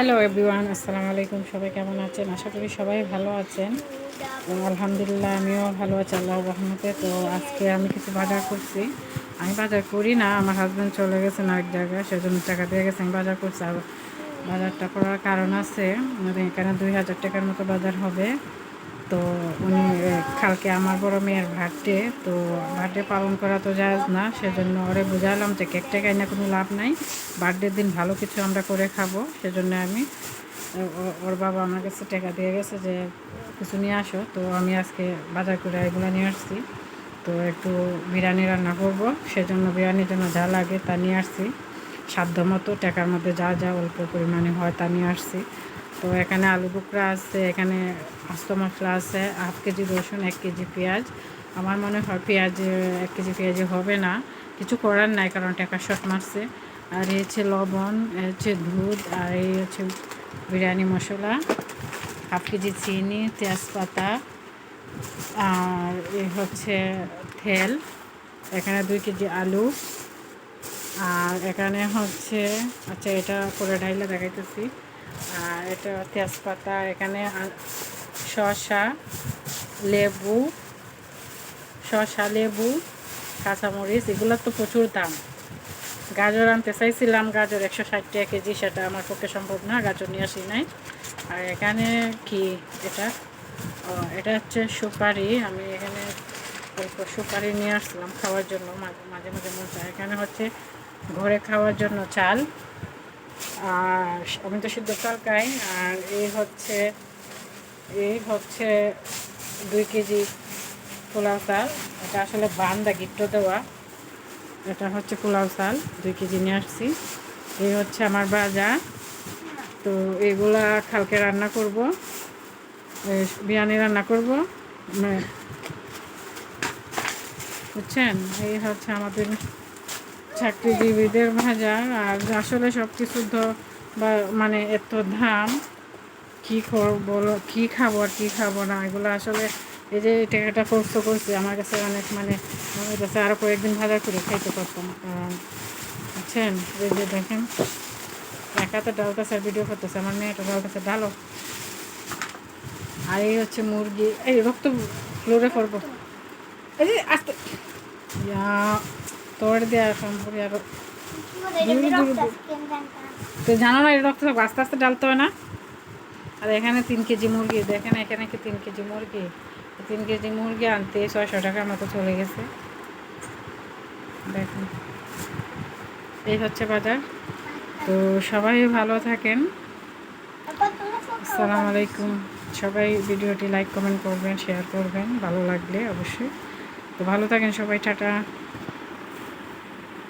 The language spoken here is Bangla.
হ্যালো এভরিওয়ান আসসালামু আলাইকুম সবাই কেমন আছেন? আশা করি সবাই ভালো আছেন। আলহামদুলিল্লাহ, আমিও ভালো আছি আল্লাহ রহমতে। তো আজকে আমি কিছু বাজার করছি। আমি বাজার করি না, আমার হাজব্যান্ড চলে গেছেন আরেক জায়গায়, সেজন্য টাকা দিয়ে গেছে, আমি বাজার করছি। আর বাজারটা করার কারণ আছে এখানে দুই হাজার টাকার মতো বাজার হবে। তো উনি কালকে আমার বড় মেয়ের বার্থডে তো বার্থডে পালন করা তো যায় না, সেজন্য ওরে বুঝালাম যে কেক টেকাই না কোনো লাভ নাই বার্থডের দিন ভালো কিছু আমরা করে খাব, সেজন্য আমি ওর বাবা আমার কাছে টাকা দিয়ে গেছে যে কিছু নিয়ে আসো, তো আমি আজকে বাজার করে এগুলো নিয়ে আসছি, তো একটু বিরিয়ানি রান্না করব, সেজন্য বিরিয়ানির জন্য যা লাগে তা নিয়ে আসছি সাধ্য মতো টাকার মধ্যে যা যা অল্প পরিমাণে হয় তা নিয়ে আসছি তো এখানে আলু বুকরা আছে, এখানে আস্ত মশলা আছে, হাফ কেজি রসুন, এক কেজি পেঁয়াজ। আমার মনে হয় পেঁয়াজ, এক কেজি পেঁয়াজে হবে না। কিছু করার নাই কারণ টাকা শর্ট মারছে। আর এই হচ্ছে লবণ হচ্ছে দুধ, আর এই হচ্ছে বিরিয়ানি মশলা, হাফ কেজি চিনি, তেজপাতা, আর এই হচ্ছে তেল, এখানে দুই কেজি আলু। আর এখানে হচ্ছে আচ্ছা এটা করে ঢাইলে দেখাইতেছি। আর এটা তেজপাতা, এখানে শসা, লেবু শসা, লেবু, কাঁচামরিচ, এগুলো তো প্রচুর দাম। গাজর আনতে চাইছিলাম, গাজর একশো ষাট টাকা কেজি, সেটা আমার পক্ষে সম্ভব না, গাজর নিয়ে আসি নাই। আর এখানে কি এটা? এটা হচ্ছে সুপারি, আমি এখানে অল্প সুপারি নিয়ে আসলাম খাওয়ার জন্য, মাঝে মাঝে মন এখানে হচ্ছে ঘরে খাওয়ার জন্য চাল আর আমি তো সিদ্ধ আর এই হচ্ছে এই হচ্ছে দুই কেজি পোলাও চাল। এটা আসলে বান্দা গিফট দেওয়া। এটা হচ্ছে পোলাও চাল, দুই কেজি নিয়ে আসছি। এই হচ্ছে আমার বাজার তো এগুলা কালকে রান্না করব। বিরিয়ানি রান্না করব। মানে বুঝছেন? এই হচ্ছে আমাদের চাকরিজীবীদের বাজার আর আসলে সব কিছু বা মানে এত দাম, কি করব কি খাব আর কী খাব না, এগুলো আসলে এই যে টাকাটা খরচ করছি, আমার কাছে অনেক মানে আমার কাছে আরও কয়েকদিন বাজার করে খাইতে পারতাম বুঝছেন? এই যে দেখেন, একা তো ডাল কাছে ভিডিও করতেছে, আমার মেয়েটা ডাল কাছে ডালো। আর এই হচ্ছে মুরগি, এই রক্ত ফ্লোরে করব। এই যে আস্তে তোর সম্পর্কে আরও দূরে দূরে। তো। জানো না এই রক্ত আস্তে আস্তে ডালতে হয় না? আর এখানে তিন কেজি মুরগি দেখেন এখানে কি তিন কেজি মুরগি? তিন কেজি মুরগি আনতে ছয়শো টাকার মতো চলে গেছে। দেখুন। এই হচ্ছে বাজার। তো সবাই ভালো থাকেন। আসসালামু আলাইকুম। সবাই ভিডিওটি লাইক কমেন্ট করবেন শেয়ার করবেন। ভালো লাগলে অবশ্যই। তো ভালো থাকেন সবাই টাটা।